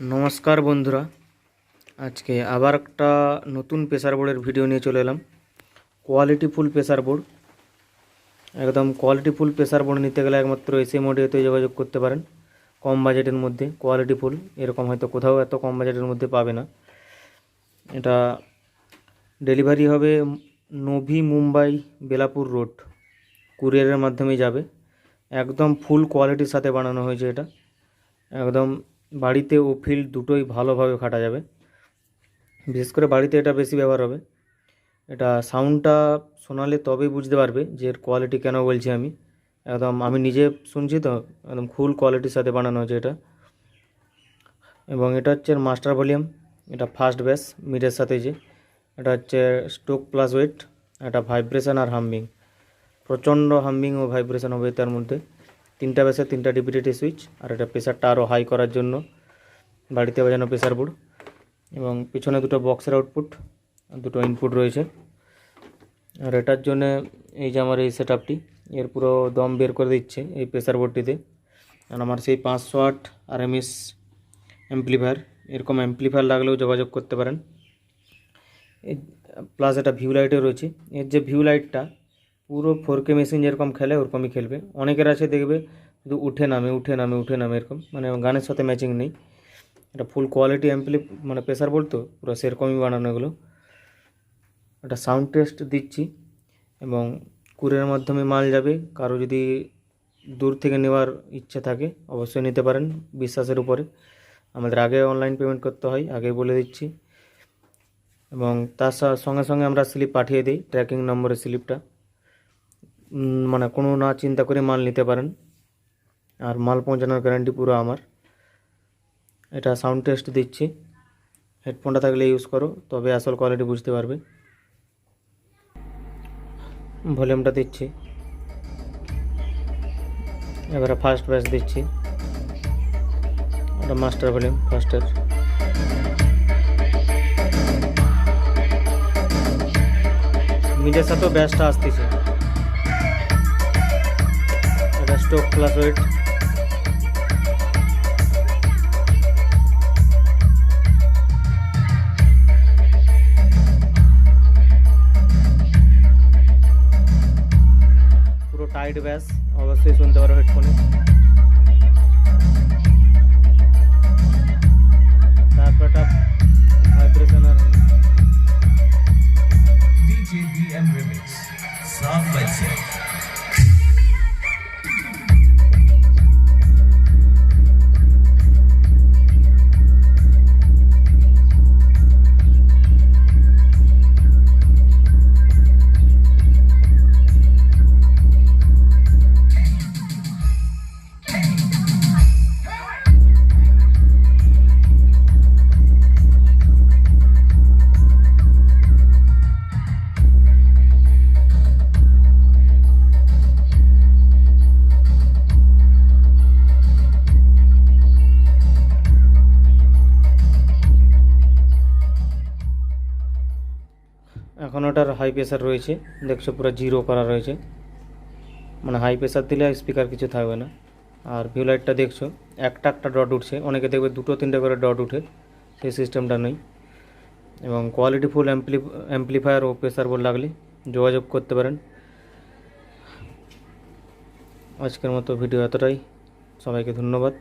নমস্কার বন্ধুরা। আজকে আবার একটা নতুন প্রেসার বোর্ডের ভিডিও নিয়ে চলে এলাম। কোয়ালিটি ফুল প্রেসার বোর্ড একদম কোয়ালিটি ফুল প্রেসার বোর্ড নিতে গেলে একমাত্র এসি মোডিওতে যোগাযোগ করতে পারেন। কম বাজেটের মধ্যে কোয়ালিটি ফুল এরকম হয়তো কোথাও এত কম বাজেটের মধ্যে পাবে না। এটা ডেলিভারি হবে নভি মুম্বাই বেলাপুর রোড কুরিয়ারের মাধ্যমে যাবে। একদম ফুল কোয়ালিটির সাথে বানানো হয়েছে এটা। একদম বাড়িতে ও ফিল্ড দুটোই ভালোভাবে খাটা যাবে। বিশেষ করে বাড়িতে এটা বেশি ব্যবহার হবে। এটা সাউন্ডটা শোনালে তবেই বুঝতে পারবে যে এর কোয়ালিটি কেন বলছি আমি। একদম আমি নিজে শুনছি তো, একদম ফুল কোয়ালিটির সাথে বানানো হয়েছে এটা। এবং এটা হচ্ছে মাস্টার ভলিউম এটা ফার্স্ট ব্যাস মিডের সাথে যে। এটা হচ্ছে স্টোক প্লাস ওয়েট এটা ভাইব্রেশন আর হাম্বিং প্রচণ্ড হাম্বিং ও ভাইব্রেশন হবে তার মধ্যে। তিনটা ব্যাসের তিনটা ডিপিডিটি সুইচ, আর এটা প্রেশারটা আরও হাই করার জন্য। বাড়িতে বাজানো প্রেসার বোর্ড, এবং পিছনে দুটো বক্সের আউটপুট দুটো ইনপুট রয়েছে। আর এটার জন্য এই যে আমার এই সেট আপটি এর পুরো দম বের করে দিচ্ছে এই প্রেসার বোর্ডটিতে। আর আমার সেই পাঁচশো আট আর এমএস অ্যাম্পলিফায়ার এরকম অ্যাম্পলিফায়ার লাগলেও যোগাযোগ করতে পারেন। প্লাস এটা ভিউ লাইটও রয়েছে। এর যে ভিউ লাইটটা পুরো ফোর কে মেশিন যেরকম খেলে, ওরকমই খেলবে। অনেকের আছে দেখবে, শুধু উঠে নামে উঠে নামে উঠে নামে এরকম। মানে গানের সাথে ম্যাচিং নেই। এটা ফুল কোয়ালিটি অ্যাম্পলি মানে প্রেসার বলতো পুরো সেরকমই বানানো এগুলো। একটা সাউন্ড টেস্ট দিচ্ছি, এবং কুরিয়ার মাধ্যমে মাল যাবে। কারও যদি দূর থেকে নেওয়ার ইচ্ছা থাকে, অবশ্যই নিতে পারেন বিশ্বাসের উপরে। আমাদের আগে অনলাইন পেমেন্ট করতে হয় আগে বলে দিচ্ছি। এবং তার সঙ্গে সঙ্গে আমরা স্লিপ পাঠিয়ে দিই ট্র্যাকিং নম্বরের স্লিপটা মানে কোনো না চিন্তা করে মাল নিতে পারেন। আর মাল পৌঁছানোর গ্যারান্টি পুরো আমার। এটা সাউন্ড টেস্ট দিচ্ছি। হেডফোনটা থাকলে ইউজ করো, তবে আসল কোয়ালিটি বুঝতে পারবে। ভলিউমটা দিচ্ছি। এবারে ফার্স্ট ব্যাচ দিচ্ছি। ওটা মাস্টার ভলিউম ফার্স্টের মিডের সাথেও ব্যাচটা আসতেছে। এটা স্টোক প্লাস ওয়েট পুরো টাইট ব্যাস অবশ্যই শুনতে পারো হেডফোনে তারপর একটা ভাইব্রেশন আর DJ DM Remix. Saaf by Seth. এখন ওটার হাই প্রেশার রয়েছে। দেখছ পুরো জিরো করা রয়েছে। মানে হাই প্রেশার দিলে স্পিকার কিছু থাকবে না। আর ভিউ লাইটটা দেখছ, একটা একটা ডট উঠছে। অনেকে দেখবে দুটো তিনটে করে ডট উঠে। সেই সিস্টেমটা নেই। এবং কোয়ালিটি ফুল অ্যাম্পলি অ্যাম্পলিফায়ার ও প্রেসার বোর্ড লাগলে যোগাযোগ করতে পারেন। আজকের মতো ভিডিও এতটাই। সবাইকে ধন্যবাদ।